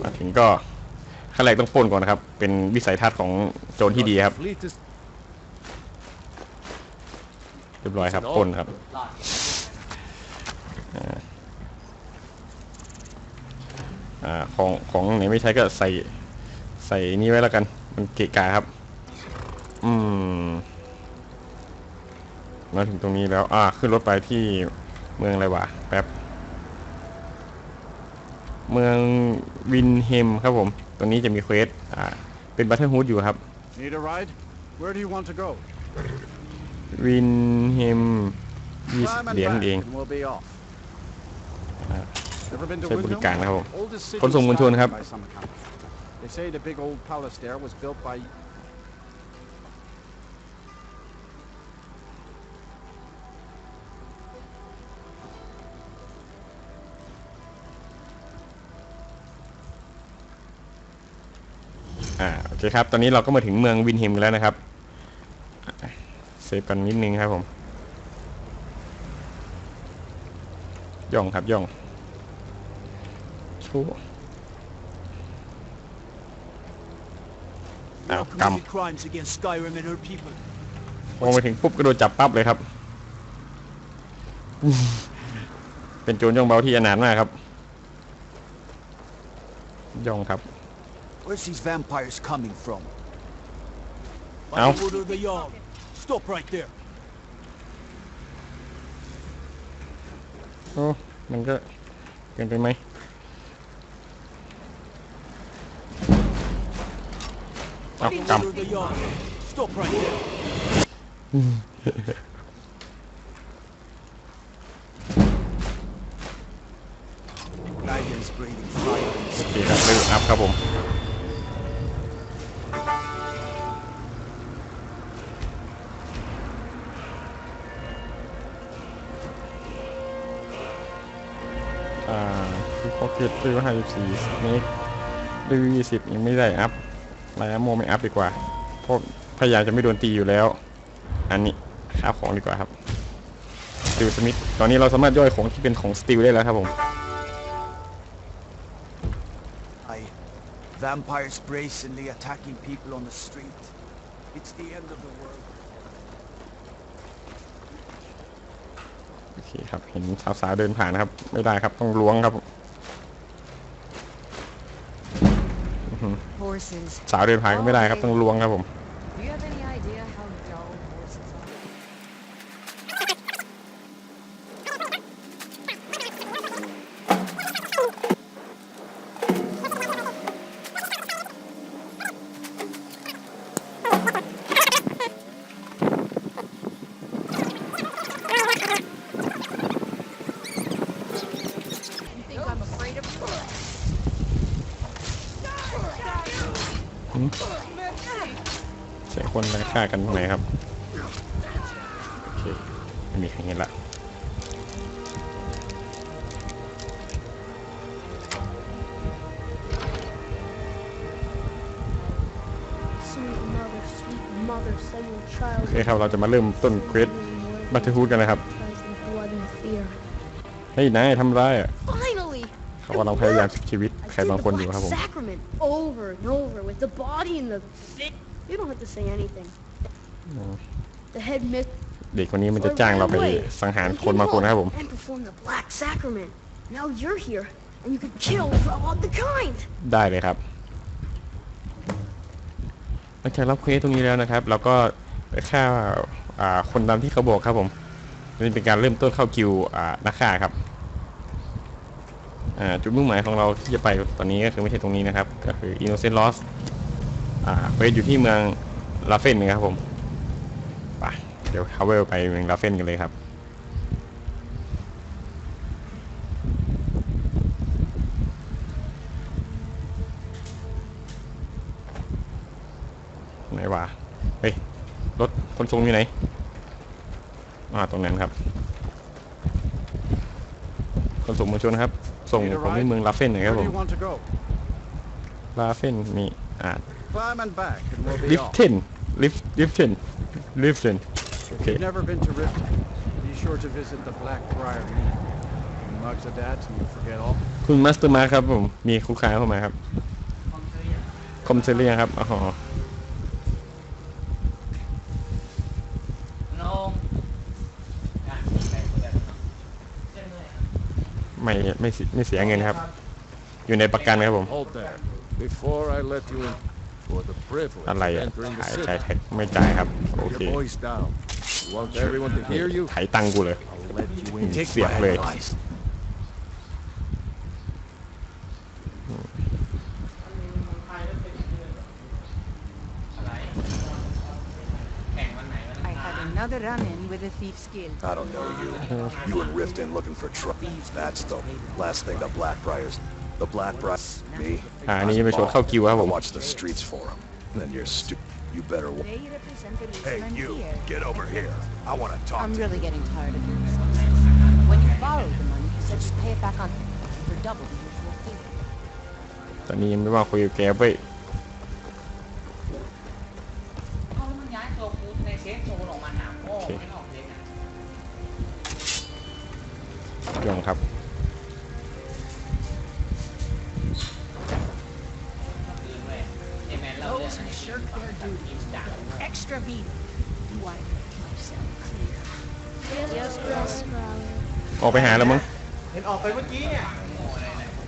มาถึงก็ขั้นแรกต้องปล้นก่อนนะครับ เป็นวิสัยทัศน์ของโจรที่ดีครับ เรียบร้อยครับปล้นครับอ่าอ่าของของไหนไม่ใช้ก็ใส่ใส่นี่ไว้แล้วกัน มันเกะกะครับ อืมมาถึงตรงนี้แล้ว อ่า ขึ้นรถไปที่เมืองอะไรวะ แป๊บ เมืองวินเฮมครับผมตรงนี้จะมีเควสอ่าเป็นบัตเทิลฮูดอยู่ครับ need a ride. Where do you want to go? วินเฮมยี่สิบ Climb and เหรียญ back เอง and we'll be off. อ่า Ever been to ใช้บริการนะครับผม Windhelm? Oldest city ขนส่งมวลชนครับ by some account. They say the big old palace there was built by คครับ ตอนนี้เราก็มาถึงเมืองวินเฮมกันแล้วนะครับอะเซฟกันนิดนึงครับผม ย่องครับย่องชูอ้าว all ก committed crimes against Skyrim and her people. ำพอมาถึงปุ๊บก็โดนจับปั๊บเลยครับ เป็นโจรย่องเบาที่อนาถมากครับ ย่องครับ Where's these vampires coming from? By Ow. the wood of the yard. Stop right there. โอ้มันก็เกินไปไหมเอา By the ก wood of the yard. Stop right there. ำ Dragons breathing fire and โอเคค คือพ็อกเก็ตคือห้าสิบสี่เมกดื้อยี่สิบยังไม่ได้อัพไลน์โมไม่อัพดีกว่าเพราะพยายามจะไม่โดนตีอยู่แล้ว อันนี้ค่าของดีกว่าครับสติลสมิธตอนนี้เราสามารถย่อยของที่เป็นของสติลได้แล้วครับผม I vampires brazenly attacking people on the street. It's the end of the world. โอเคครับ เห็นสาวๆเดินผ่านนะครับ ไม่ได้ครับ ต้องล้วงครับ สาวเดินผ่านก็ไม่ได้ครับต้องล้วงครับผม Do you have any idea how dull horses are? เสียงคนไล่ ฆ่ากันตรงไหนครับโอเคไม่มีใครเห็นละ Sweet mother, sweet mother, send your child. โอเคครับเราจะมาเริ่มต้นเควสบัตเทอร์ฮูดกันนะครับ Rising blood and fear. เฮ้ยนายทำร้ายอะ Finally! เขากำลังพยายามชีวิต I ใคร did บาง the คนอยู่ Black ครับผม Sacrament over and over with the body and the fit. You don't have to say anything. The head myth เด็กคนนี้มันจะจ้างเราไปสังหารคนบางคนนะครับผม and perform the Black Sacrament. Now you're here, and you can kill for all the kind. ได้เลยครับหลังจากรับเควสตรงนี้แล้วนะครับ เราก็ไปฆ่าอ่าคนตามที่เขาบอกครับผมนี่เป็นการเริ่มต้นเข้าคิวอ่านักฆ่าครับอ่าจุดมุ่งหมายของเราที่จะไปตอนนี้ก็คือไม่ใช่ตรงนี้นะครับ ก็คือ Innocent Lost อ่าเควสอยู่ที่เมืองลาเฟนนะครับผมไปเดี๋ยวทาเวลไปเมืองลาเฟนกันเลยครับไหนวะเฮ้ยรถคนทรงอยู่ไหนอ่าตรงนั้นครับคนส่งมวลชนครับ ส่งผมที่เมืองลาเฟนหน่อยครับผมลาเฟนมีอ่า Climb and back and we'll ลิ be ฟ off. เทนลิฟลิฟเทนลิฟเทนโอเค You've never been to Riften. Be sure to visit the Black Briar Mead. Marks of that, and you forget all. คุณมาสเตอร์มาร์ครับผม มีคู่ค้าเข้ามาครับ คอมเซเรียครับอ๋อน้องอะไปคนเดียวไม่ไม่เสียไม่เสียเงินครับ อยู่ในประกันครับผม Hold there. Before I let you in, for the privilege อะไร of อะ entering ขาย the ขาย city, แท็กไม่จ่ายครับ โอ keep เค your voice down. You want everyone to hear you? ไถตังค์กูเลย I'll let you in. Take Xiết my เลย advice. อะไรแข่งวันไหนวัน I had another run-in with a thief's guild. I don't know you. You and Riften looking for trouble. That's the last thing the Blackbriars. The Blackbriars. Me. อ่าอันนี้จะไปชวนเข้าคิวครับผ I ม watch the streets for them. Then you're stu. You better. wa- They represent the reason Hey, I'm you. here. Get over here. I want to talk I'm to really getting tired of this. When you borrow the money, you said you'd pay it back on for double the usual fee. ตอนนี้ยังไม่ว่างคุยกับแกเว้ย เอาแล้วมันย้ายตัวกูในเซฟโซนออกมาหาพ่อไม่ออกเลยนะ ยงครับ อ้แมนเราเรื่องอันนี้ shirk their duty ด่า Extra beat. Do I make myself clear? Yes, yes, brother. ออกไปหาแล้วมั้ง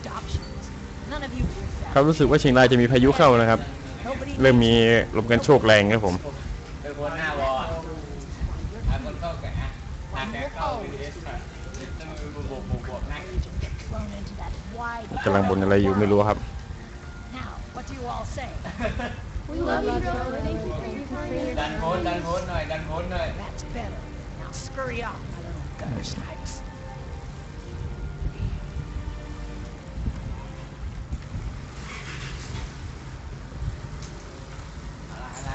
Adoptions. None of you with ครับรู้สึกว่าเชียงรายจะมีพายุเข้านะครับ Nobody เริ่มมีลมกันโชกแรงครับผม เป็นคนหน้าวอลหาคนเข้าแกะหาแกะเข้าไปเดสค่ะจะมาบวกบวกบวกบวกนั่ง get thrown into that wide กำลังบนอะไรอยู่ไม่รู้ครับ Now, what do you all say? We love you, brother. Thank you for your kindness. ดันโพสดันโพสหน่อยดันโพสหน่อย That's better. Now scurry off, my little gutter snipes. อะไร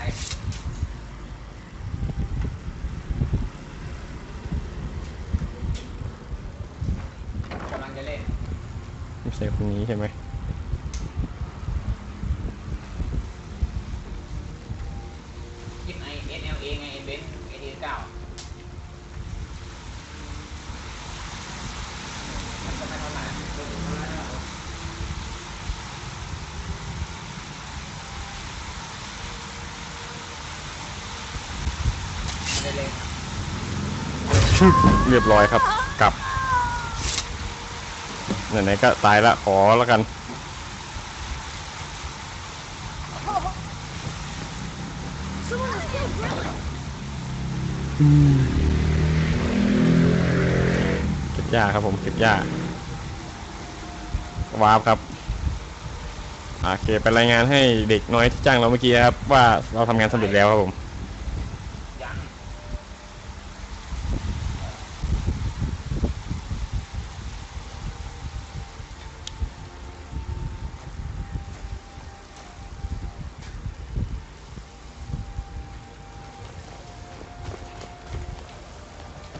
ก ไม่ได้เล่นเรียบร้อยครับ กลับไหนๆก็ตายละขอแล้วกัน เก็บหญ้าครับผมเก็บหญ้าวาร์ปครับอ่าโอเคไปรายงานให้เด็กน้อยที่จ้างเราเมื่อกี้ครับ ว่าเราทำงานสำเร็จแล้วครับผม ยัง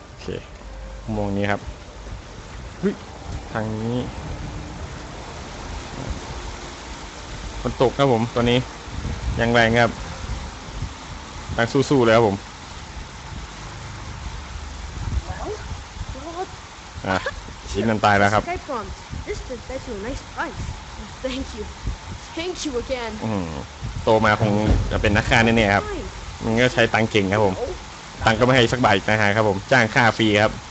โอเค อุโมงค์นี้ครับเฮ้ยทางนี้ฝนตกครับผมตอนนี้ยังแรงครับตั้งสู้ๆเลยครับผม Well, อะชิ้นนั้นตายแล้วครับ Skype bombs. This did fetch you a nice price. Thank you. Thank you again. อืมโตมาคงจะเป็นนักฆ่าแน่ๆครับ Fine. มันก็ใช้ตังค์เก่งครับผม ตังค์ก็ไม่ให้สักบาทอีกนะฮะครับผม จ้างค่าฟรีครับของมึงค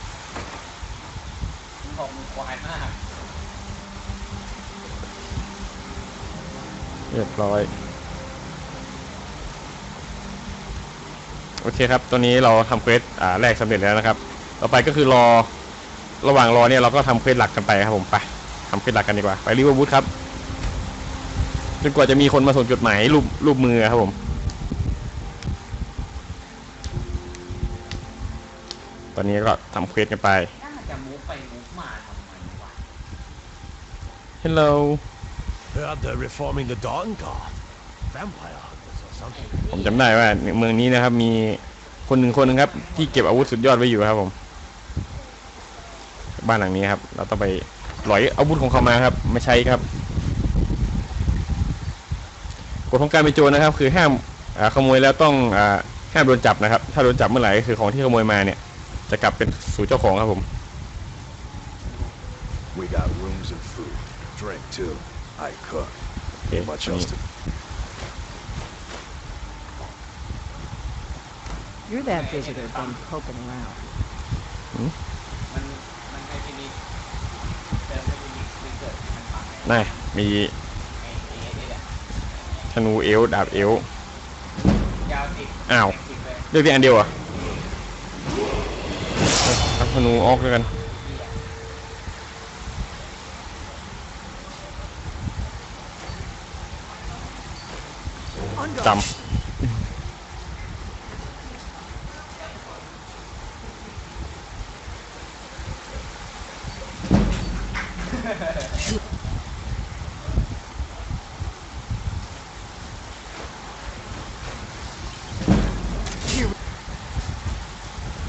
วายมากเรียบร้อย โอเคครับ ตัวนี้เราทำเควสอ่าแรกสำเร็จแล้วนะครับ ต่อไปก็คือรอ ระหว่างรอเนี่ยเราก็ทำเควสหลักกันไปครับผมไปทำเควสหลักกันดีกว่า ไปรีเวอร์บูธครับ จนกว่าจะมีคนมาส่งจดหมายรูปรูปมือครับผม ตอนนี้ก็ทำเควสกันไป น่าจะมุกไปมุกมาทำไมวะ Hello Heard they're reforming the Dawn Guard. Vampire hunters or something. ผมจำได้ว่าเมืองนี้นะครับ มีคนหนึ่งคนหนึ่งครับ ที่เก็บอาวุธสุดยอดไว้อยู่ครับผม บ้านหลังนี้ครับ เราต้องไปหลอยอาวุธของเขามาครับไม่ใช่ครับกฎของการเป็นโจรนะครับ คือห้ามอ่าขโมยแล้วต้องอ่าห้ามโดนจับนะครับ ถ้าโดนจับเมื่อไหร่ก็คือของที่ขโมยมาเนี่ย จะกลับเป็นสู่เจ้าของครับผม too. I cook. โอเค Ain't much อัน else นี้ to You're that visitor been poking around. มันมันให้ฟินิชเติมให้ฟินิชฟิเกิดมันปังไงน่ะมีไอ้ไอ้ไอ้เนี่ยธนูเอลดาบเอลยาวสิบอ้าวสิบเลยเลือกที่อันเดียวเหรอะทำธนูออกแล้วกัน จำ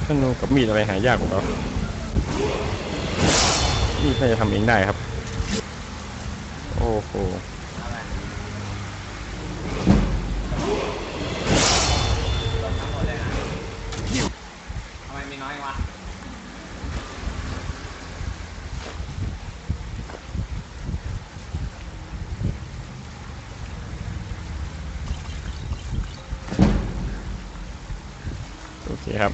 ธนูกับมีดอะไรหายากกว่าเรามีดน่าจะทำเองได้ครับ โอ้โห อะไรรวมทั้งหมดเลยนะทำไมมีน้อยวะ โอเคครับ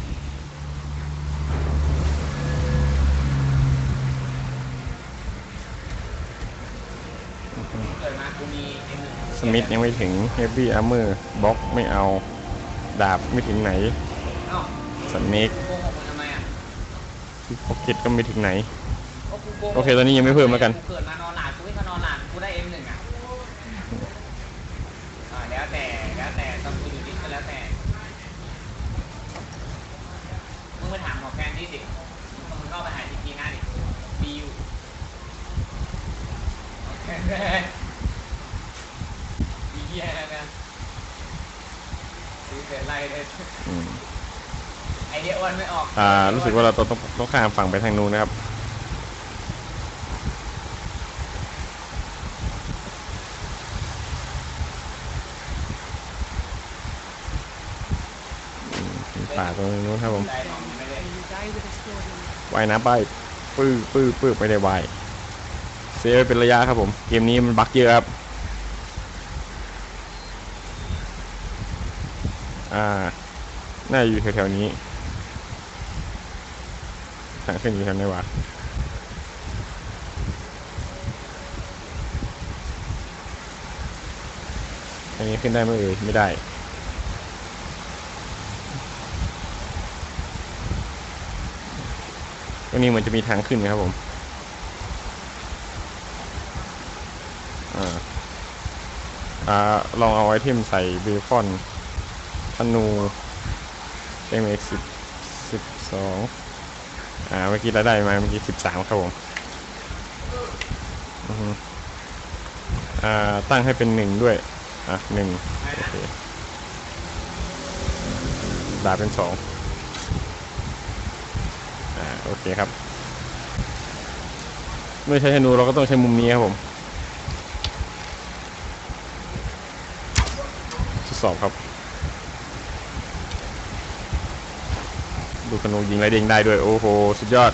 เกิดมากูมีเอ็มหนึ่งสมิธยังไม่ถึง Heavy Armor บล็อกไม่เอา ดาบไม่ถึงไหนเอ้าสเนกโกหกมันทำไมอะพ็อกเก็ตก็ไม่ถึงไหนก็กูโกหกโอเคตอนนี้ยังไม่เพิ่มแล้วกันกูเกิดมานอนหลาดกูไม่มานอนหลาดกูได้เอ็มหนึ่งอะอ่าแล้วแต่แล้วแต่ต้องคุณอยู่ที่ก็แล้วแต่มึงไปถามหมอแคนนี่สิมึงเข้าไปหาทีทีหน้าดิบิวโอเคดี แย่นะดูเสร็จไล่เลยอืมไอเดียอ้วนไม่ออกอ่า รู้สึกว่าเราต้องต้องต้องข้ามฝั่งไปทางนู้นนะครับ อืมมีป่าตรงนู้นครับผม ใจหนองไม่ได้ ว่ายน้ำไปปื้อปื้อปื้อไม่ได้ว่ายเซฟไว้เป็นระยะครับผม เกมนี้มันบั๊กเยอะครับ อ่า น่าอยู่แถวๆนี้ทางขึ้นอยู่แถวไหนวะอันนี้ขึ้นได้ไหมเอ่ยไม่ได้ ตรงนี้มือนจะมีทางขึ้นนะครับผม อ่า อ่า ลองเอาไอเทมใส่เบคอน ธนูเอ็มเอ็กสิบสิบสองอ่า เมื่อกี้เราได้มา เมื่อกี้สิบสามครับผมอืออ่า ตั้งให้เป็นหนึ่งด้วย อะหนึ่งโอเคดาเป็นสองอ่า โอเคครับ เมื่อใช้ธนูเราก็ต้องใช้มุมนี้ครับผมทดสอบครับ ดูขนูยิงไรเด้งได้ด้วย โอ้โห สุดยอด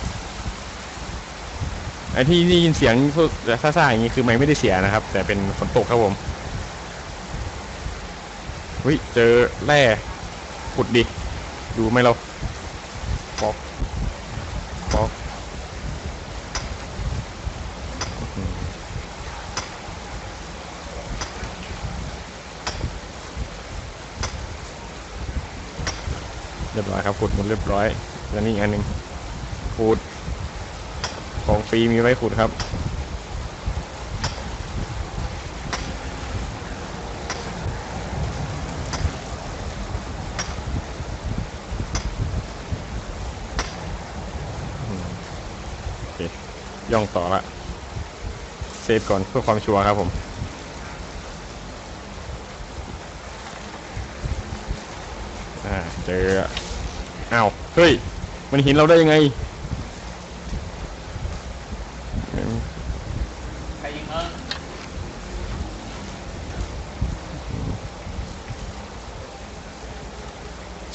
ไอ้ที่ได้ยินเสียงพวกซ่าๆอย่างนี้คือมันไม่ได้เสียนะครับ แต่เป็นฝนตกครับผมเฮ้ยเจอแร่ขุดดิ ดูไหมเราปอก ปอกอื้อหือ เรียบร้อยครับขุดหมดเรียบร้อยแล้วนี่อันหนึ่งขุด ของฟรีมีไว้ขุดครับย่องต่อละ เซฟก่อนเพื่อความชัวร์ครับผม อ่า เจออ้าว เฮ้ย มันเห็นเราได้ยังไงอืมใครยิงเอิง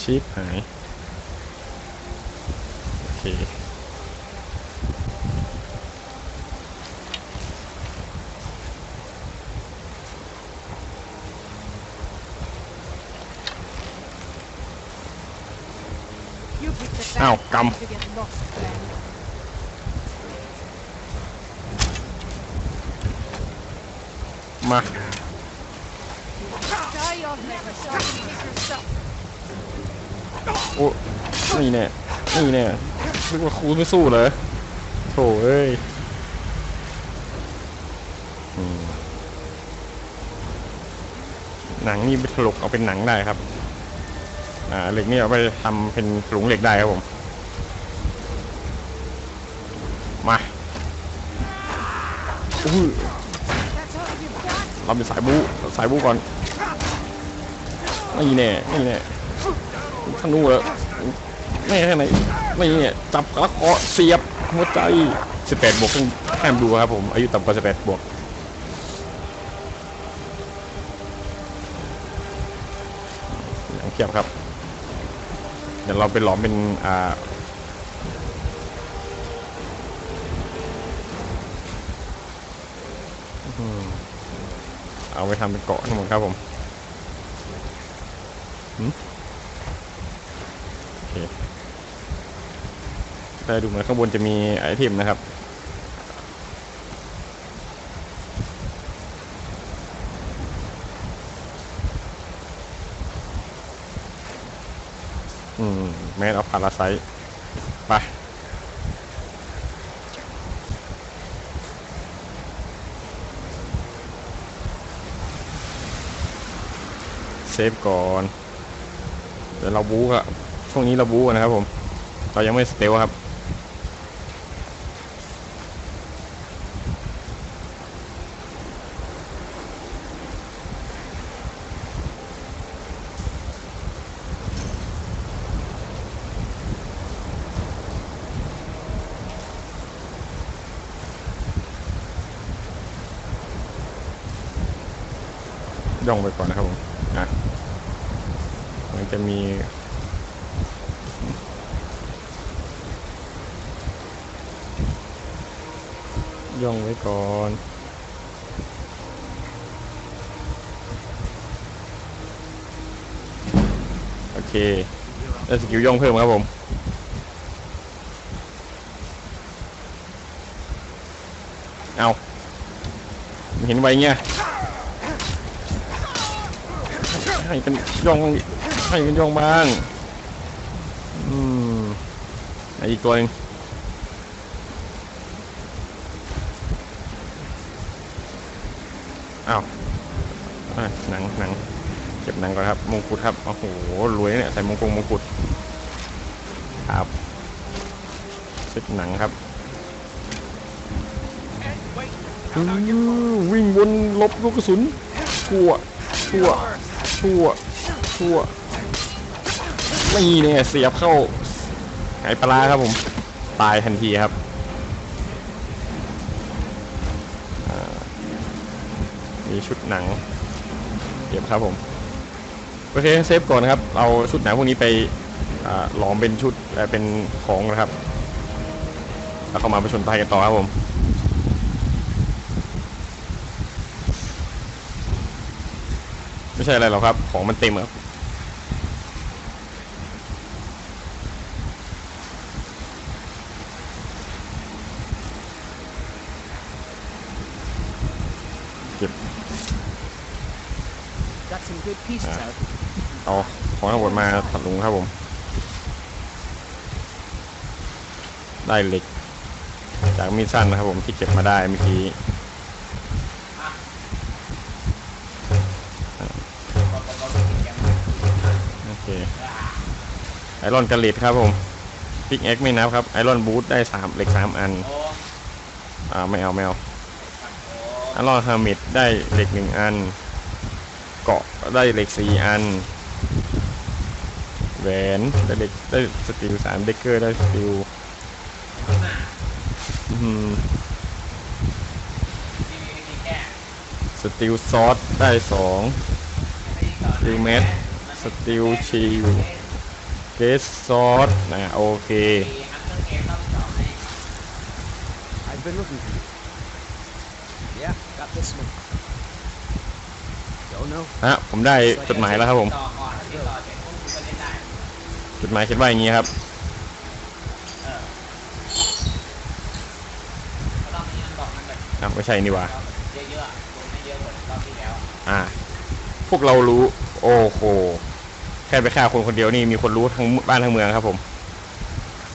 ชิปหาย โอเค อ้าวก To get lost then. ำมา Die of never so you can pick yourself. โอ้นี่แน่นี่แน่นึกว่าครูไม่สู้เหรอโถเอ้ยหนังนี่ไปถลกเอาเป็นหนังได้ครับ อ่าเหล็กนี่เอาไปทำเป็นหลุงเหล็กได้ครับผม มาอู้ เราเป็นสายบู๊สายบู๊ก่อนนี่แน่นี่แน่ธนูเหรอไม่แค่ไหนไม่เนี่ยจับกระเคาะเสียบหัวใจ18บวกต้องห้ามดูครับผมอายุต่ำกว่า18บวกอย่างเทียบครับ เดี๋ยวเราไปหลอมเป็นอ่า เอาไปทำเป็นเกาะทั้งหมดครับผมหืมโอเคได้ดูเหมือนข้างบนจะมีไอเทมนะครับอืมแมนเอาพาราไซไป ซฟก่อน เดี๋ยวเราบู๊อะช่วงนี้เราบู๊นะครับผมเรายังไม่สเตลครับย่องไปก่อนนะครับผม อะมันจะมี ย่องไว้ก่อนโอเคได้สกิลย่องเพิ่มครับผมเอาเห็นไวเงี้ย ให้กันย่องให้กันย่องบ้างอืมอีกตัวหนึงอ้าวหนังหนังเก็บหนังก่อนครับมงกุฎครับโอ้โหรวยเนี่ยใส่มงกงมงกุฎครับเซ็ตหนังครับวิ่งวนลบลูกกระสุนชั่วชั่ว ชั่ว ชั่ว นี่เนี่ยเสียบเข้าไก่ปลาครับผม ตายทันทีครับมีชุดหนังเก็บครับผม โอเคเซฟก่อนนะครับ เอาชุดหนังพวกนี้ไปหลอมเป็นชุดเอ่เป็นของนะครับ แล้วเข้ามาประชนภัยกันต่อครับผม ไม่ใช่อะไรหรอกครับ ของมันเต็มครับเก็บ Got some good pieces Ah. out. เอาของทั้งหมดมาถัดลุงครับผม ได้เหล็ก จากมีดสั้นนะครับผมที่เก็บมาได้เมื่อกี้ รอนกระเลดครับผมพิกแอ็กไม่นับครับไอรอนบูทได้สามเหล็กสามอัน อ่าไม่เอาไม่เอาไอรอนฮามิดได้เหล็กหนึ่งอัน เกาะได้เหล็กสี่อัน แหวนได้เหล็กได้สติลสามเดกเกอร์ได้สติลอืมสติลซอสได้สองสติลเมสสติลชิล เกสซอสนะโอเคฮะผมได้จดหมายแล้วครับผม จดหมายเขียนว่าอย่างนี้ครับอะไม่ใช่นี่วะอ่า พวกเรารู้ โอ้โห แค่ไปฆ่าคนคนเดียวนี่มีคนรู้ทั้งบ้านทั้งเมืองครับผม